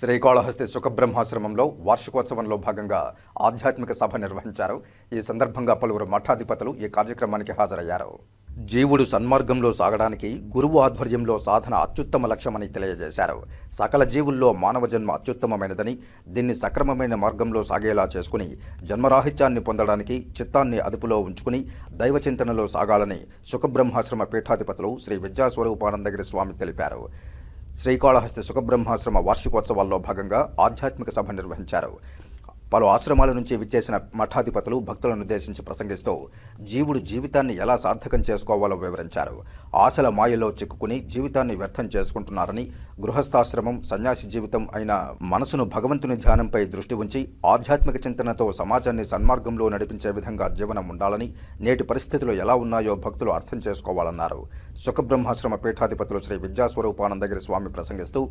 శ్రీకాళహస్తి సుఖబ్రహ్మాశ్రమంలో వార్షికోత్సవంలో భాగంగా ఆధ్యాత్మిక సభ నిర్వహించారు. ఈ సందర్భంగా పలువురు మఠాధిపతులు ఈ కార్యక్రమానికి హాజరయ్యారు. జీవుడు సన్మార్గంలో సాగడానికి గురువు ఆధ్వర్యంలో సాధన అత్యుత్తమ లక్ష్యమని తెలియజేశారు. సకల జీవుల్లో మానవ జన్మ అత్యుత్తమమైనదని దీన్ని సక్రమమైన మార్గంలో సాగేలా చేసుకుని జన్మరాహిత్యాన్ని పొందడానికి చిత్తాన్ని అదుపులో ఉంచుకుని దైవ చింతనలో సాగాలని సుఖబ్రహ్మాశ్రమ పీఠాధిపతులు శ్రీ విద్యాస్వరూపానందగిరి స్వామి తెలిపారు. శ్రీకాళహస్తి సుఖబ్రహ్మాశ్రమ వార్షికోత్సవాల్లో భాగంగా ఆధ్యాత్మిక సభ నిర్వహించారు. పలు ఆశ్రమాల నుంచి విచ్చేసిన మఠాధిపతులు భక్తులను ఉద్దేశించి ప్రసంగిస్తూ జీవుడు జీవితాన్ని ఎలా సార్థకం చేసుకోవాలో వివరించారు. ఆశల మాయలో చిక్కుకుని జీవితాన్ని వ్యర్థం చేసుకుంటున్నారని గృహస్థాశ్రమం సన్యాసి జీవితం అయిన మనసును భగవంతుని ధ్యానంపై దృష్టి ఉంచి ఆధ్యాత్మిక చింతనతో సమాజాన్ని సన్మార్గంలో నడిపించే విధంగా జీవనం ఉండాలని నేటి పరిస్థితులు ఎలా ఉన్నాయో భక్తులు అర్థం చేసుకోవాలన్నారు. సుఖబ్రహ్మాశ్రమ పీఠాధిపతులు శ్రీ విద్యాస్వరూపానందగిరి స్వామి ప్రసంగిస్తూ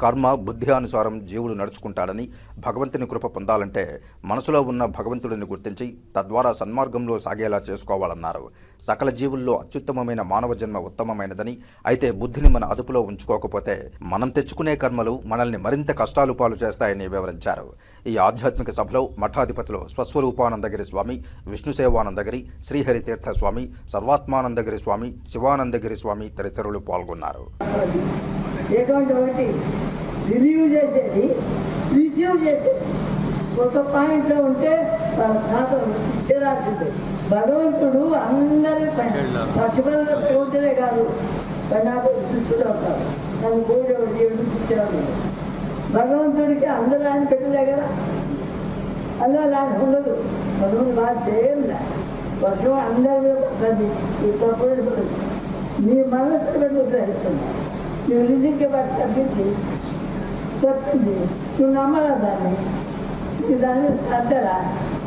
కర్మ బుద్ధి అనుసారం జీవుడు నడుచుకుంటాడని భగవంతుని కృప పొందాలంటే మనసులో ఉన్న భగవంతుడిని గుర్తించి తద్వారా సన్మార్గంలో సాగేలా చేసుకోవాలన్నారు. సకల జీవుల్లో అత్యుత్తమమైన మానవ జన్మ ఉత్తమమైనదని అయితే బుద్ధిని మన అదుపులో ఉంచుకోకపోతే మనం తెచ్చుకునే కర్మలు మనల్ని మరింత కష్టాలు పాలు చేస్తాయని వివరించారు. ఈ ఆధ్యాత్మిక సభలో మఠాధిపతులు స్వస్వరూపానందగిరి స్వామి విష్ణుసేవానందగిరి శ్రీహరితీర్థ స్వామి సర్వాత్మానందగిరి స్వామి శివానందగిరి స్వామి తదితరులు పాల్గొన్నారు. ఎటువంటి ఒకటి రిలీవ్ చేసేది రిసీవ్ చేసేది. ఒక పాయింట్లో ఉంటే నాకు చేరాల్సిందే భగవంతుడు అందరి పక్షుల కోటలే కాదు. నాకు శిష్యుడు అవుతారు నన్ను కోటేవాడు దేవుడు పుట్టాడు భగవంతుడికి అందరూ ఆయన పెట్టలే కదా. అందరూ ఆయన ఉండదు. భగవంతుడు బాధ్యత ఏం లే వర్షం అందరి మీద పడుతుంది. ఈ తప్పుడు నీ మనసు గ్రహిస్తున్నారు डिवीज़न के बाद करती थी। सब थी। तो नामा